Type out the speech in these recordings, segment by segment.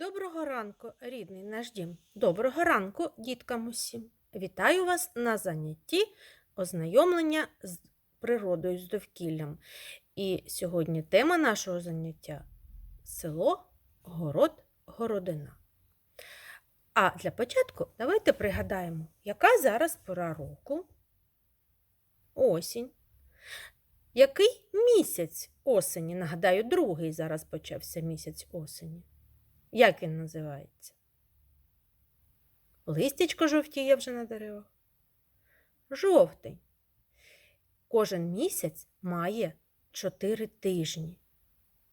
Доброго ранку, рідний наш дім. Доброго ранку, діткам усім. Вітаю вас на занятті ознайомлення з природою, з довкіллям. І сьогодні тема нашого заняття село, город, городина. А для початку давайте пригадаємо, яка зараз пора року? Осінь. Який місяць осені? Нагадаю, другий зараз почався місяць осені. Як він називається? Листячко жовтіє вже на деревах. Жовтень. Кожен місяць має чотири тижні.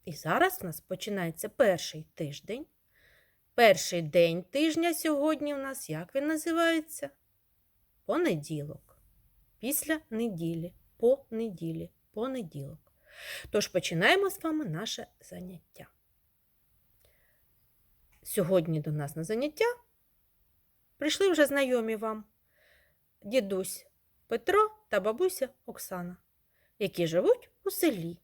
І зараз в нас починається перший тиждень. Перший день тижня сьогодні у нас як він називається? Понеділок. Після неділі. По неділі. Понеділок. Тож починаємо з вами наше заняття. Сьогодні до нас на заняття прийшли вже знайомі вам дідусь Петро та бабуся Оксана, які живуть у селі.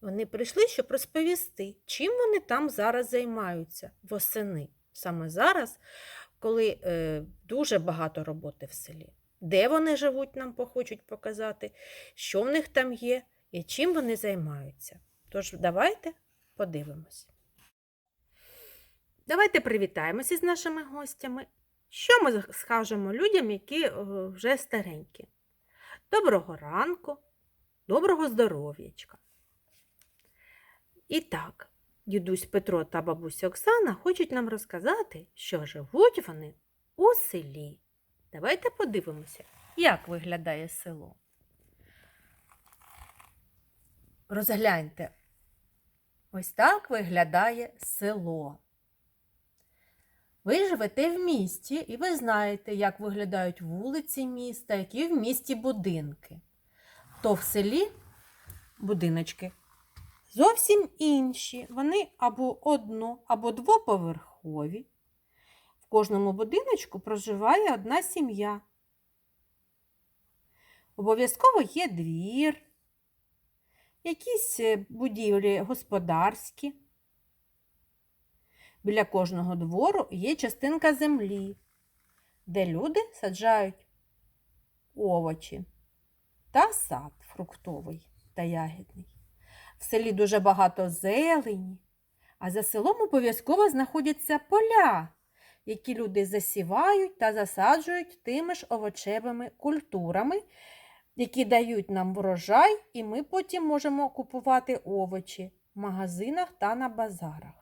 Вони прийшли, щоб розповісти, чим вони там зараз займаються восени. Саме зараз, коли е, дуже багато роботи в селі. Де вони живуть, нам хочуть показати, що в них там є і чим вони займаються. Тож давайте подивимось. Давайте привітаємося з нашими гостями. Що ми скажемо людям, які е, вже старенькі? Доброго ранку, доброго здоров'ячка. І так, дідусь Петро та бабуся Оксана хочуть нам розказати, що живуть вони у селі. Давайте подивимося, як виглядає село. Розгляньте, ось так виглядає село. Ви живете в місті і ви знаєте, як виглядають вулиці міста, які в місті будинки. То в селі будиночки зовсім інші. Вони або одно, або двоповерхові. В кожному будиночку проживає одна сім'я. Обов'язково є двір, якісь е, будівлі господарські. Біля кожного двору є частинка землі, де люди саджають овочі та сад фруктовий та ягідний. В селі дуже багато зелені, а за селом обов'язково знаходяться поля, які люди засівають та засаджують тими ж овочевими культурами, які дають нам врожай, і ми потім можемо купувати овочі в магазинах та на базарах.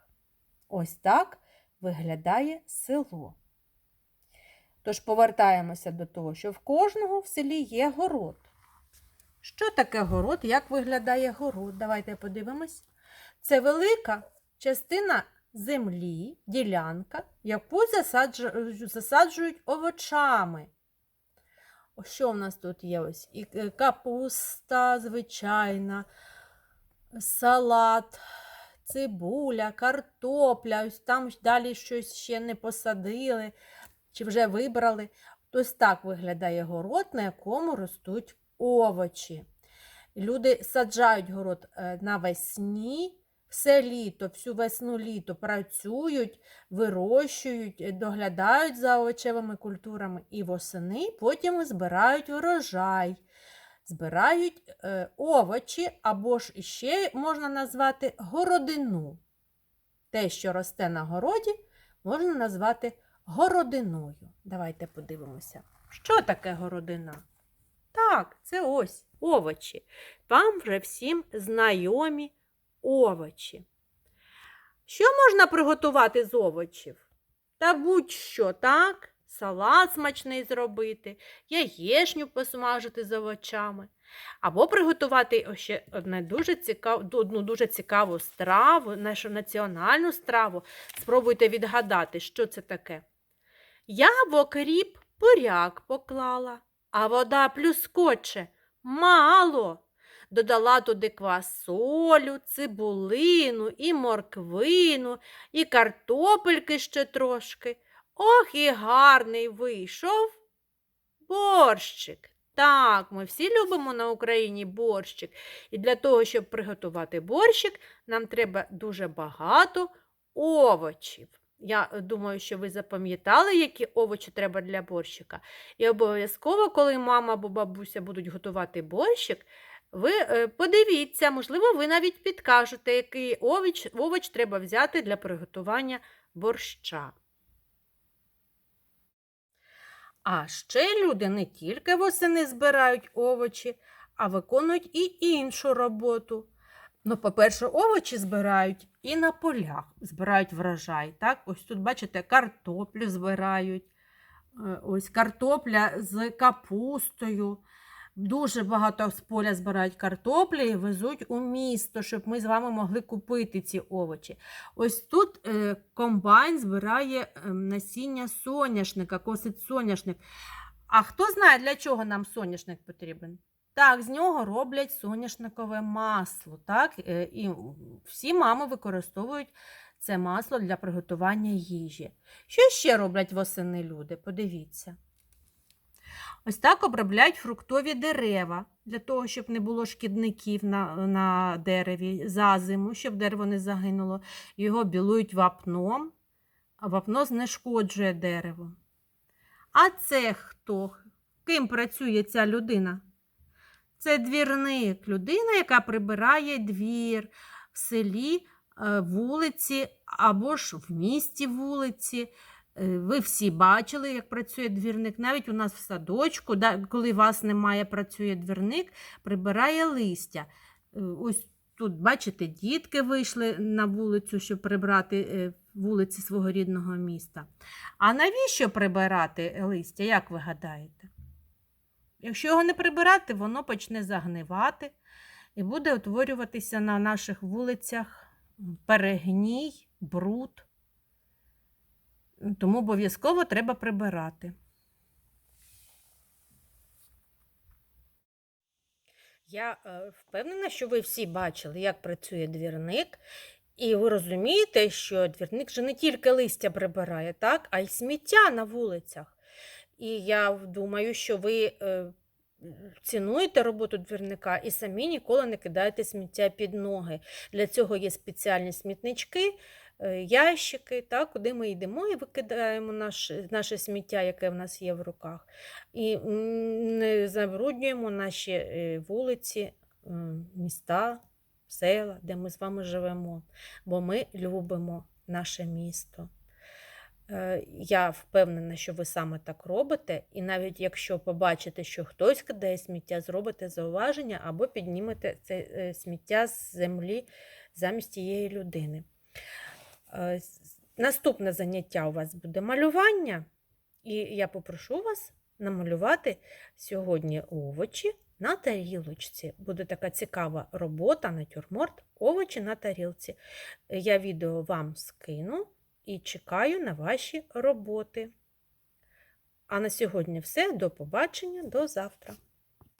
Ось так виглядає село. Тож повертаємося до того, що в кожного в селі є город. Що таке город? Як виглядає город? Давайте подивимось. Це велика частина землі, ділянка, яку засаджують овочами. Що в нас тут є? Ось? Е, капуста, звичайна, салат цибуля, картопля, ось там далі щось ще не посадили чи вже вибрали. Ось так виглядає город, на якому ростуть овочі. Люди саджають город е, навесні, все літо, всю весну літо працюють, вирощують, е, доглядають за овочевими культурами і восени потім збирають урожай збирають е, овочі, або ж ще можна назвати городину. Те, що росте на городі, можна назвати городиною. Давайте подивимося, що таке городина? Так, це ось овочі. Вам вже всім знайомі овочі. Що можна приготувати з овочів? Та будь-що, так? Салат смачний зробити, яєшню посмажити з овочами. Або приготувати ще одне дуже цікав, одну дуже цікаву страву, нашу національну страву. Спробуйте відгадати, що це таке. Я в окріп буряк поклала, а вода плюскоче мало. Додала туди квасолю, цибулину, і морквину, і картопельки ще трошки. Ох, і гарний вийшов борщик. Так, ми всі любимо на Україні борщик. І для того, щоб приготувати борщик, нам треба дуже багато овочів. Я думаю, що ви запам'ятали, які овочі треба для борщика. І обов'язково, коли мама або бабуся будуть готувати борщик, ви е, подивіться, можливо, ви навіть підкажете, який овоч, овоч треба взяти для приготування борща. А ще люди не тільки восени збирають овочі, а виконують і іншу роботу. Ну, по-перше, овочі збирають і на полях збирають врожай. Так? Ось тут, бачите, картоплю збирають. Е, Ось картопля з капустою. Дуже багато з поля збирають картоплі і везуть у місто, щоб ми з вами могли купити ці овочі. Ось тут е, комбайн збирає е, насіння соняшника, косить соняшник. А хто знає, для чого нам соняшник потрібен? Так, з нього роблять соняшникове масло. Так? Е, І всі мами використовують це масло для приготування їжі. Що ще роблять восени люди? Подивіться. Ось так обробляють фруктові дерева для того, щоб не було шкідників на, на дереві за зиму, щоб дерево не загинуло. Його білують вапном, а вапно знешкоджує дерево. А це хто? Ким працює ця людина? Це двірник, людина, яка прибирає двір в селі, е, вулиці або ж в місті вулиці. Е, Ви всі бачили, як працює двірник. Навіть у нас в садочку, коли вас немає, працює двірник, прибирає листя. Е, Ось тут, бачите, дітки вийшли на вулицю, щоб прибрати е, вулиці свого рідного міста. А навіщо прибирати листя, як ви гадаєте? Якщо його не прибирати, воно почне загнивати і буде утворюватися на наших вулицях перегній, бруд. Тому обов'язково треба прибирати. Я е, впевнена, що ви всі бачили, як працює двірник, і ви розумієте, що двірник же не тільки листя прибирає, так, а й сміття на вулицях. І я думаю, що ви е, цінуєте роботу двірника і самі ніколи не кидаєте сміття під ноги. Для цього є спеціальні смітнички, ящики, так, куди ми йдемо і викидаємо наше, наше сміття, яке в нас є в руках. І не забруднюємо наші е, вулиці, міста, села, де ми з вами живемо, бо ми любимо наше місто. Е, Я впевнена, що ви саме так робите, і навіть якщо побачите, що хтось кидає сміття, зробите зауваження або піднімете це е, сміття з землі замість тієї людини. Е, Наступне заняття у вас буде малювання, і я попрошу вас намалювати сьогодні овочі на тарілочці. Буде така цікава робота, натюрморт, овочі на тарілці. Я відео вам скину і чекаю на ваші роботи. А на сьогодні все. До побачення, до завтра.